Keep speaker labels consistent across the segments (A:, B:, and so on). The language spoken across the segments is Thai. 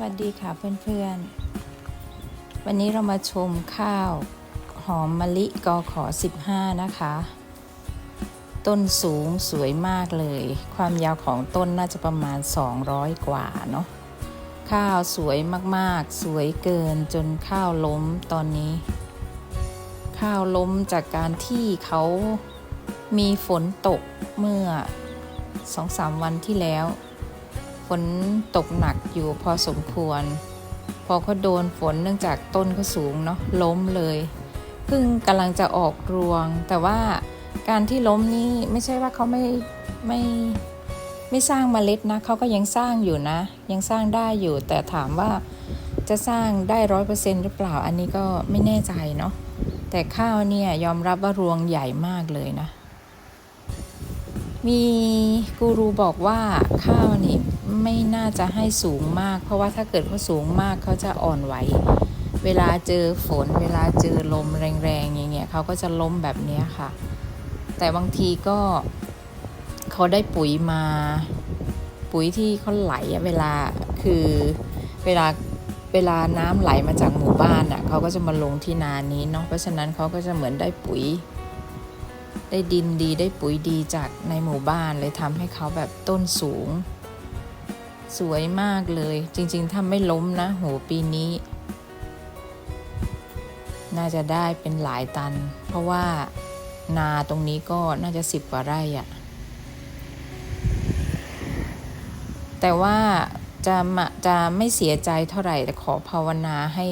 A: วัสดีค่ะเพื่อนๆ วันนี้เรามาชมข้าวหอมมะลิกอขอ 15 นะคะ ต้นสูงสวยมากเลย ความยาวของต้นน่าจะประมาณ 200 กว่าเนาะ ข้าวสวยมากๆ สวยเกินจนข้าวล้มตอนนี้ ข้าวล้มจากการที่เขามีฝนตกเมื่อ 2-3 วันที่แล้ว ฝนตกหนักอยู่พอสมควร พอเขาโดนฝนเนื่องจากต้นเขาสูงเนาะล้มเลยเพิ่งกำลังจะออกรวง แต่ว่าการที่ล้มนี่ไม่ใช่ว่าเขาไม่ไม่ไม่สร้างเมล็ดนะเขาก็ยังสร้างอยู่นะ ยังสร้างได้อยู่ แต่ถามว่าจะสร้างได้ร้อยเปอร์เซ็นต์หรือเปล่าอันนี้ก็ไม่แน่ใจเนาะแต่ข้าวเนี่ยยอมรับว่ารวงใหญ่มากเลยนะ มีกูรูบอกว่าข้าวนี่ไม่น่าจะให้สูงมาก เพราะว่าถ้าเกิดเขาสูงมากเขาจะอ่อนไหว เวลาเจอฝน เวลาเจอลมแรงๆอย่างเงี้ยเขาก็จะล้มแบบนี้ค่ะ แต่บางทีก็เขาได้ปุ๋ยมา ปุ๋ยที่เขาไหลเวลาคือเวลาเวลาน้ำไหลมาจากหมู่บ้านอะเขาก็จะมาลงที่นานี้เนาะเพราะฉะนั้นเขาก็จะเหมือนได้ปุ๋ย ได้ดินดีได้ปุ๋ยดีจากในหมู่บ้านเลยทำให้เขาแบบต้นสูง สวยมากเลย จริงๆถ้าไม่ล้มนะโหปีนี้ น่าจะได้เป็นหลายตัน เพราะว่านาตรงนี้ก็น่าจะสิบกว่าไร่อะแต่ว่าจะมาจะไม่เสียใจเท่าไหร่แต่ขอภาวนาให้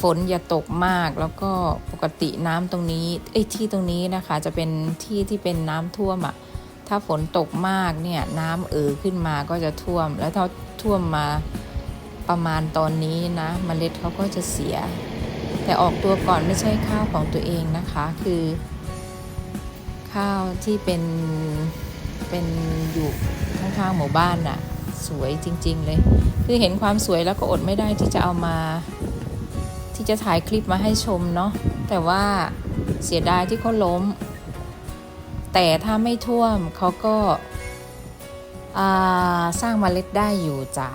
A: ฝนอย่าตกมาก แล้วก็ปกติน้ำตรงนี้ไอ้ยที่ตรงนี้นะคะ จะเป็นที่ที่เป็นน้ำท่วมอะ่ะถ้าฝนตกมากเนี่ยน้ำเอ่อขึ้นมาก็จะท่วม แล้วถ้าท่วมมาประมาณตอนนี้นะมเมล็ดเขาก็จะเสีย แต่ออกตัวก่อนไม่ใช่ข้าวของตัวเองนะคะ คือ ข้าวที่เป็นเป็นอยู่ข้างๆหมู่บ้านน่ะ สวยจริง ๆ เลย คือเห็นความสวยแล้วก็อดไม่ได้ที่จะเอามา ที่จะถ่ายคลิปมาให้ชมเนาะแต่ว่าเสียดายที่เขาล้ม แต่ถ้าไม่ท่วมเขาก็าสร้างเมล็ดได้อยู่จ้ะ